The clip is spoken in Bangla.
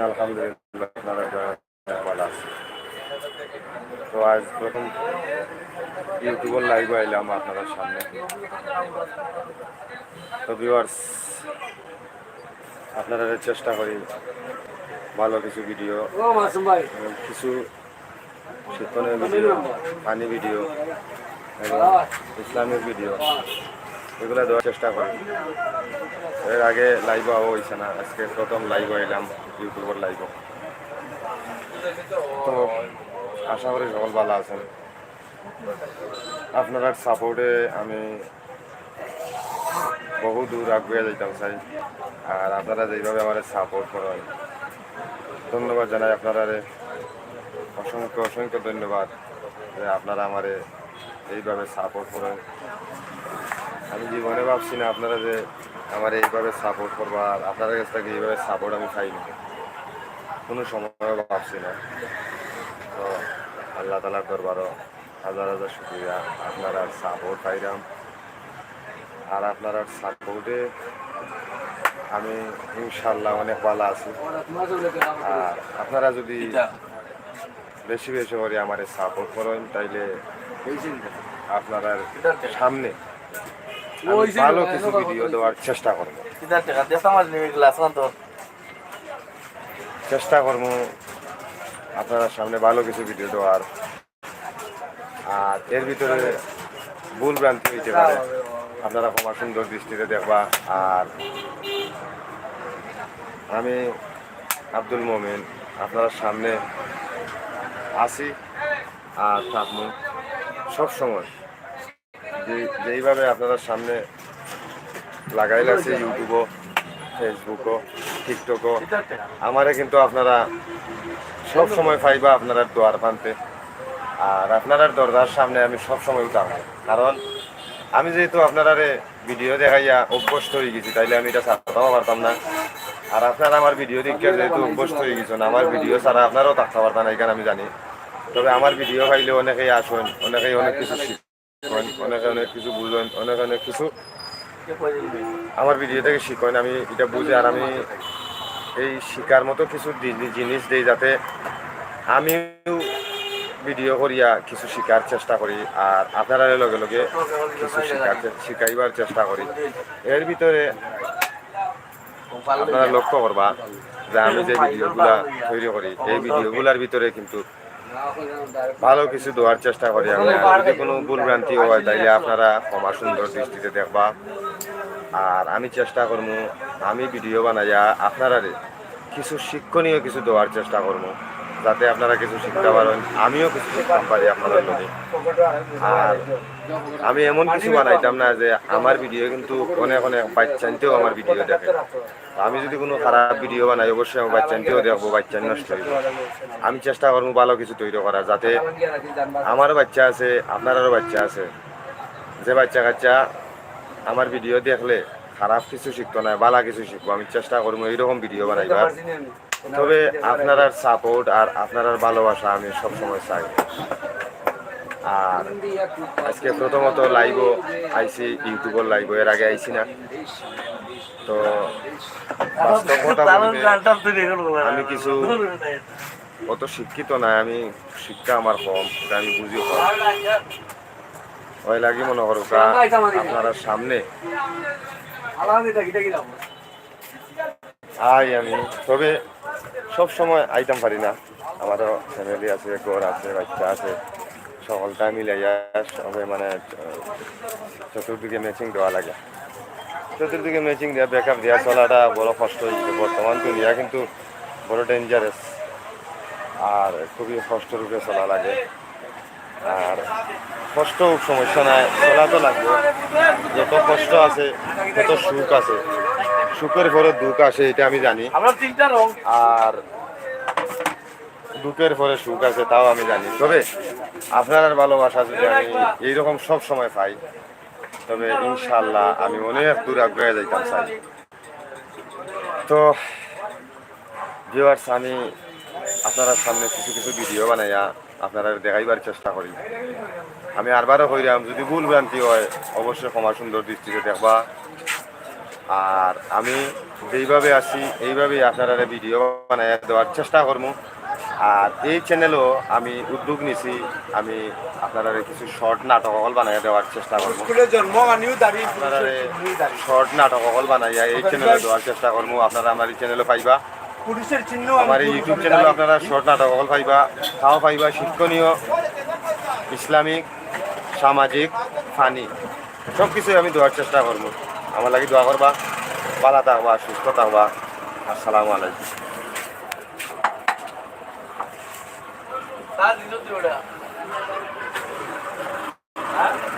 আপনারা তো আজ প্রথম সামনে তো চেষ্টা করি ভালো কিছু ভিডিও কিছু শিক্ষণীয় ভিডিও ফানি ভিডিও এবং ইসলামিক ভিডিও এগুলো দেওয়ার চেষ্টা করি এর আগে লাইভ হয়েছে না, আজকে প্রথম লাইভ আইলাম ইউটিউবের লাইভ তো আশা করি সকল ভালো আছেন। আপনার সাপোর্টে আমি বহু দূর আগুয়ে যাইতাম চাই আর আপনারা যেইভাবে আমার সাপোর্ট করেন, ধন্যবাদ জানাই আপনারা অসংখ্য অসংখ্য ধন্যবাদ যে আপনারা আমারে এইভাবে সাপোর্ট করেন। আমি জীবনে ভাবছি না আপনারা যে আমার এইভাবে সাপোর্ট করবা আর আপনাদের কাছ থেকে এইভাবে সাপোর্ট আমি পাইনি কোনো সময় ভাবছি না। তো আল্লাহ তালার দরবারও হাজার হাজার শুক্রিয়া। আপনারা সাপোর্ট পাইলাম। আর আপনারা সাপোর্টে আমি ইনশাল্লাহ অনেক ভালো আছি। আর আপনারা যদি বেশি বেশি করে আমার সাপোর্ট করেন তাইলে আপনারা সামনে ভালো কিছু ভিডিও দেওয়ার চেষ্টা করব. চেষ্টা করব আপনারা সামনে ভালো কিছু ভিডিও দেওয়ার। আর এর ভিতরে ভুল ভ্রান্তি হইতে পারে। আপনারা ক্ষমা সুন্দর দৃষ্টিতে দেখবা। আর আমি আব্দুল মোমিন আপনারা সামনে আসি। আর থাকব সবসময়। যে যেইভাবে আপনারা সামনে লাগাই লাগছে ইউটিউবও ফেসবুকও টিকটকও আমারে কিন্তু আপনারা সব সময় পাইবা আপনারা দোয়ার পানতে আর আপনার দরজার সামনে আমি সব সময় উঠাম কারণ আমি যেহেতু আপনারা ভিডিও দেখাইয়া অভ্যস্ত হয়ে গেছি, তাইলে আমি এটা ছাড়তেও পারতাম না। আর আপনারা আমার ভিডিও দেখিয়া যেহেতু অভ্যস্ত হয়ে গেছেন আমার ভিডিও ছাড়া আপনারাও থাকতে পারতাম না এখানে আমি জানি। তবে আমার ভিডিও খাইলে অনেকেই আসেন অনেকেই অনেক কিছু অনেকে, অনেক কিছু বুঝেন অনেকে, অনেক কিছু। আমার ভিডিও থেকে শিখেন আমি এটা বুঝে আর আমি এই শিকার মতো কিছু জিনিস দিই যাতে আমিও ভিডিও করিয়া কিছু শিকার চেষ্টা করি আর আপনারা লগে লগে কিছু শিকার শিখাইবার চেষ্টা করি। এর ভিতরে আপনারা লক্ষ্য করবা যে আমি যে ভিডিওগুলা তৈরি করি, এই ভিডিওগুলার ভিতরে কিন্তু ভালো কিছু দেওয়ার চেষ্টা করি আমি। যদি কোনো ভুলভ্রান্তি হয়, তাইলে আপনারা ক্ষমা সুন্দর দৃষ্টিতে দেখবা। আর আমি চেষ্টা করব আমি ভিডিও বানাইয়া আপনারা কিছু শিক্ষণীয় কিছু দেওয়ার চেষ্টা করব যাতে আপনারা কিছু শিখতে পারেন, আমিও কিছু শিখতে পারি আপনাদের লোকে আর আমি এমন কিছু বানাইতাম না যে আমার ভিডিও কিন্তু অনেক অনেক বাচ্চানতেও আমার ভিডিও দেখে। আমি যদি কোনো খারাপ ভিডিও বানাই অবশ্যই আমার বাচ্চানতেও দেখব বাচ্চান নষ্ট হইব। আমি চেষ্টা করব ভালো কিছু তৈরি করার যাতে আমারও বাচ্চা আছে আপনারও বাচ্চা আছে। যে বাচ্চা কাচ্চা আমার ভিডিও দেখলে খারাপ কিছু শিখতো না ভালো কিছু শিখব আমি চেষ্টা করব এইরকম ভিডিও বানাইবার। তবে আপনার সাপোর্ট আর আপনার ভালোবাসা আমি সবসময় চাই। আর আজকে প্রথমত লাইভও আইসি ইউটিউবের লাইভ এর আগে আইসি না। তো আমি কিছু অত শিক্ষিত না আমি শিক্ষা আমার কম এটা আমি বুঝি কম। ওই লাগি মনে করো আপনারা সামনে। আই আমি তবে সব সময় আইতাম পারি না। আমারও ফ্যামিলি আছে ঘর আছে বাচ্চা আছে। সকলটা মিলাইয়া সবে মানে চতুর্দিকে ম্যাচিং দেওয়া লাগে। চতুর্দিকে ম্যাচিং দেওয়া ব্যাকআপ দেওয়া চলাটা বড় কষ্ট হয়েছে বর্তমান তো দুনিয়া কিন্তু বড় ডেঞ্জারাস আর খুবই কষ্টরূপে চলা লাগে। আর কষ্ট সমস্যা নাই চলা তো লাগবে। যত কষ্ট আছে তত সুখ আছে। সুখের পরে দুঃখ আসে এটা আমি জানি। আর দুঃখের পরে সুখ আছে, তাও আমি জানি। তবে আপনার ভালোবাসা যদি আমি এইরকম সব সময় পাই, তবে ইনশাল্লাহ আমি অনেক দূর আগ্রহে যাইতাম চাই। তো ভিউয়ার্স আমি আপনারা সামনে কিছু কিছু ভিডিও বানাইয়া আপনারা দেখাইবার চেষ্টা করি। আমি আরবারও হইলাম যদি ভুল ভ্রান্তি হয়, অবশ্যই ক্ষমা সুন্দর দৃষ্টিতে দেখবা। আর আমি যেইভাবে আসি এইভাবেই আপনারা ভিডিও বানায় দেওয়ার চেষ্টা করব আর এই চ্যানেলও আমি উদ্যোগ নিছি আমি আপনারা কিছু শর্ট নাটক অকল বানাই দেওয়ার চেষ্টা করব। শর্ট নাটক অকল বানাইয়া এই চ্যানেলে দেওয়ার চেষ্টা করব আপনারা আমার এই চ্যানেলে পাইবা। পুলিশের চিহ্ন আমার এই ইউটিউব চ্যানেলে আপনারা শর্ট নাটক অকল পাইবা তাও পাইবা শিক্ষণীয় ইসলামিক সামাজিক ফানি সব কিছুই আমি দেওয়ার চেষ্টা করব। আমার লাগি দোয়া করবা ভালো থাকবা সুস্থ থাকবা। আসসালামু আলাইকুম। তার দিন ওটা হ্যাঁ